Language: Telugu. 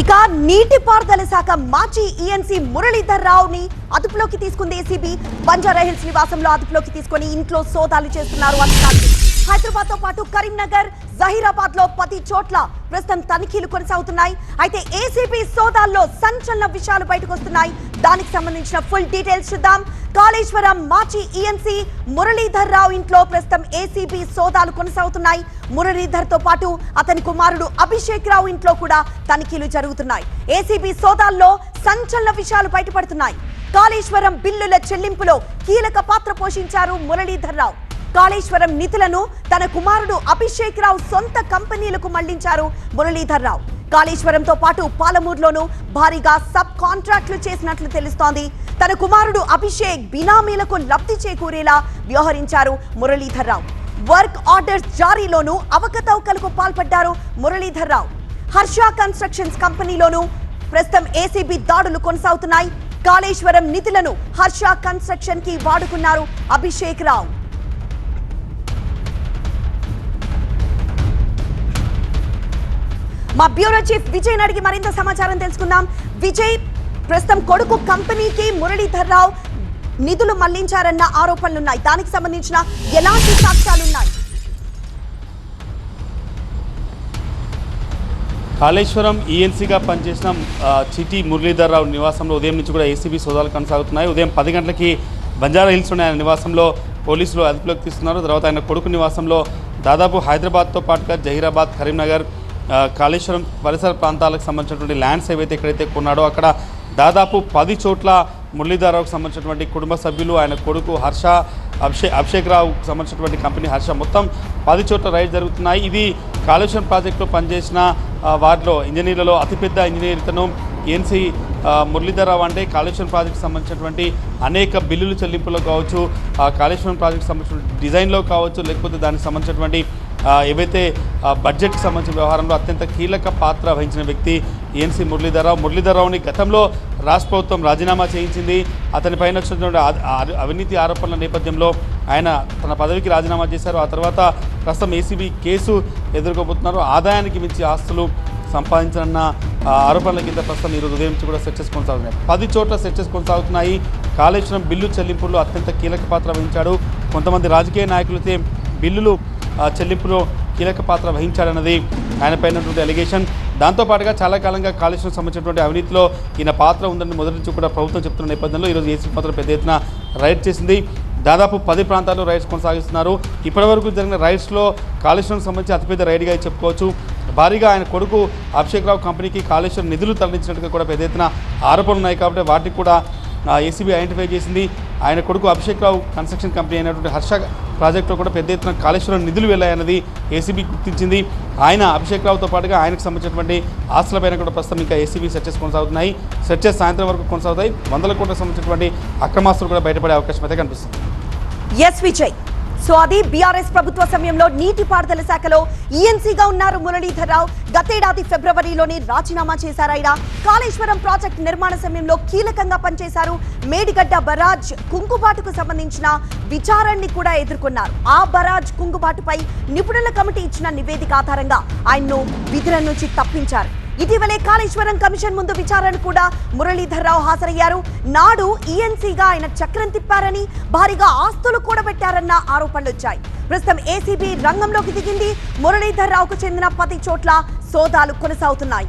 ఇక నీటిపారుదల శాఖ మాజీ ఈఎన్సీ మురళీధర్ రావుని అదుపులోకి తీసుకుంది ఏసీబీ బంజారా హిల్స్ నివాసంలో అదుపులోకి తీసుకొని ఇంట్లో సోదాలు చేస్తున్నారు అధికారులు. హైదరాబాద్తో పాటు కరీంనగర్ జహీరాబాద్లో పది చోట్ల ప్రస్తుతం తనిఖీలు కొనసాగుతున్నాయి. అయితే ఏసీబీ సోదాల్లో సంచలన విషయాలు బయటకు వస్తున్నాయి. దానికి సంబంధించిన ఫుల్ డీటెయిల్స్ చూద్దాం. కాళేశ్వరం మాజీ ఈఎన్సీ మురళీధర్ రావు ఇంట్లో ప్రస్తుతం ఏసీబీ సోదాలు కొనసాగుతున్నాయి. మురళీధర్తో పాటు అతని కుమారుడు అభిషేక్ రావు ఇంట్లో కూడా తనిఖీలు జరుగుతున్నాయి. ఏసీబీ సోదాల్లో సంచలన విషయాలు బయటపడుతున్నాయి. కాళేశ్వరం బిల్లుల చెల్లింపులో కీలక పాత్ర పోషించారు మురళీధర్ రావు. కాళేశ్వరం నిధులను తన కుమారుడు అభిషేక్ రావు సొంత కంపెనీలకు మళ్ళించారు మురళీధర్ రావు కాళేశ్వరంతో పాటు పాలమూరులోనూ భారీగా సబ్ కాంట్రాక్టులు చేసినట్లు తెలుస్తోంది. తన కుమారుడు అభిషేక్ బినామీలకు లబ్ధి చేకూరేలా వ్యవహరించారు మురళీధర్ రావు వర్క్ ఆర్డర్స్ జారీలోనూ అవకతవకలకు పాల్పడ్డారు మురళీధర్ రావు హర్ష కన్స్ట్రక్షన్స్ కంపెనీలోనూ ప్రస్తుతం ఏసీబీ దాడులు కొనసాగుతున్నాయి. కాళేశ్వరం నిధులను హర్ష కన్స్ట్రక్షన్కి వాడుకున్నారు అభిషేక్ రావు మా బ్యూరో చీఫ్ విజయ్ అడిగి మరింత సమాచారం తెలుసుకుందాం. విజయ్ ప్రస్తుతం కొడుకు కంపెనీకి మురళీధర్ రావు నిధులు మళ్ళించారన్న ఆరోపణలున్నాయి. దానికి సంబంధించిన ఎలాంటి సాక్ష్యాలున్నాయి? కాళేశ్వరం ఈఎన్సీగా పనిచేసిన చిటి మురళీధర్రావు నివాసంలో ఉదయం నుంచి కూడా ఏసీబీ సోదాలు కొనసాగుతున్నాయి. ఉదయం పది గంటలకి బంజారా హిల్స్లోని ఆయన నివాసంలో పోలీసులు అదుపులోకి తీస్తున్నారు తర్వాత ఆయన కొడుకు నివాసంలో దాదాపు హైదరాబాద్తో పాటుగా జహీరాబాద్ కరీంనగర్ కాళేశ్వరం పరిసర ప్రాంతాలకు సంబంధించినటువంటి ల్యాండ్స్ ఏవైతే ఎక్కడైతే కొన్నాడో అక్కడ దాదాపు పది చోట్ల మురళీధరరావుకు సంబంధించినటువంటి కుటుంబ సభ్యులు ఆయన కొడుకు హర్ష అభిషే అభిషేక్ రావుకు సంబంధించినటువంటి కంపెనీ హర్ష. మొత్తం పది చోట్ల రైడ్ జరుగుతున్నాయి. ఇది కాళేశ్వరం ప్రాజెక్టులో పనిచేసిన వారిలో ఇంజనీర్లలో అతిపెద్ద ఇంజనీర్ ఇతను ఎన్సీ మురళీధరరావు అంటే కాళేశ్వరం ప్రాజెక్ట్ సంబంధించినటువంటి అనేక బిల్లులు చెల్లింపులో కావచ్చు కాళేశ్వరం ప్రాజెక్టు సంబంధించిన డిజైన్లో కావచ్చు లేకపోతే దానికి సంబంధించినటువంటి ఏవైతే బడ్జెట్కి సంబంధించిన వ్యవహారంలో అత్యంత కీలక పాత్ర వహించిన వ్యక్తి ఏఎన్సీ మురళీధరరావు. మురళీధరరావుని గతంలో రాష్ట్ర ప్రభుత్వం రాజీనామా చేయించింది. అతని పైన వచ్చినటువంటి అవినీతి ఆరోపణల నేపథ్యంలో ఆయన తన పదవికి రాజీనామా చేశారు. ఆ తర్వాత ప్రస్తుతం ఏసీబీ కేసు ఎదుర్కోబోతున్నారు. ఆదాయానికి మించి ఆస్తులు సంపాదించాలన్న ఆరోపణల కింద ప్రస్తుతం ఈరోజు ఉదయం నుంచి కూడా సెర్చెస్ కొనసాగుతున్నాయి. పది చోట్ల సెర్చెస్ కొనసాగుతున్నాయి. కాళేశ్వరం బిల్లు చెల్లింపుల్లో అత్యంత కీలక పాత్ర వహించాడు. కొంతమంది రాజకీయ నాయకులైతే బిల్లులు చెల్లింపులో కీలక పాత్ర వహించాడన్నది ఆయన పైనటువంటి అలిగేషన్ దాంతోపాటుగా చాలా కాలంగా కాళేశ్వరం సంబంధించినటువంటి అవినీతిలో ఈయన పాత్ర ఉందని మొదటి నుంచి కూడా ప్రభుత్వం చెప్తున్న నేపథ్యంలో ఈరోజు ఏసీ మాత్రం పెద్ద ఎత్తున రైడ్ చేసింది. దాదాపు పది ప్రాంతాల్లో రైడ్స్ కొనసాగిస్తున్నారు. ఇప్పటివరకు జరిగిన రైడ్స్లో కాళేశ్వరం సంబంధించి అతిపెద్ద రైడ్గా చెప్పుకోవచ్చు. భారీగా ఆయన కొడుకు అభిషేక్ రావు కంపెనీకి కాళేశ్వరం నిధులు తరలించినట్టుగా కూడా పెద్ద ఎత్తున ఆరోపణలు ఉన్నాయి కాబట్టి వాటికి కూడా ఏసీబీ ఐడెంటిఫై చేసింది. ఆయన కొడుకు అభిషేక్ రావు కన్స్ట్రక్షన్ కంపెనీ అయినటువంటి హర్ష ప్రాజెక్టులో కూడా పెద్ద ఎత్తున కాళేశ్వరం నిధులు వెళ్ళాయన్నది ఏసీబీ గుర్తించింది. ఆయన అభిషేక్ రావుతో పాటుగా ఆయనకు సంబంధించినటువంటి ఆస్తులపైన కూడా ప్రస్తుతం ఇంకా ఏసీబీ సెర్చెస్ కొనసాగుతున్నాయి. సెర్చెస్ సాయంత్రం వరకు కొనసాగుతాయి. వందల కోట్లకు సంబంధించినటువంటి అక్రమాస్తులు కూడా బయటపడే అవకాశం అయితే కనిపిస్తుంది. ఎస్ విజయ్ సో అది బీఆర్ఎస్ ప్రభుత్వ సమయంలో నీటిపారుదల శాఖలో ఈఎన్సీగా ఉన్నారు మురళీధర్ రావు. గతేడాది ఫిబ్రవరిలోనే రాజీనామా చేశారాయన కాళేశ్వరం ప్రాజెక్ట్ నిర్మాణ సమయంలో కీలకంగా పనిచేశారు మేడిగడ్డ బరాజ్ కుంగుబాటుకు సంబంధించిన విచారణని కూడా ఎదుర్కొన్నారు. ఆ బరాజ్ కుంగుబాటుపై నిపుణుల కమిటీ ఇచ్చిన నివేదిక ఆధారంగా ఆయన్ను విధుల నుంచి తప్పించారు. ఇటీవలే కాళేశ్వరం కమిషన్ ముందు విచారణ కూడా మురళీధర్ రావు హాజరయ్యారు. నాడు ఈఎన్సీగా ఆయన చక్రం తిప్పారని భారీగా ఆస్తులు కూడబెట్టారన్న ఆరోపణలు వచ్చాయి ప్రస్తుతం ఏసీబీ రంగంలోకి దిగింది. మురళీధర్ రావుకు చెందిన పది చోట్ల సోదాలు కొనసాగుతున్నాయి.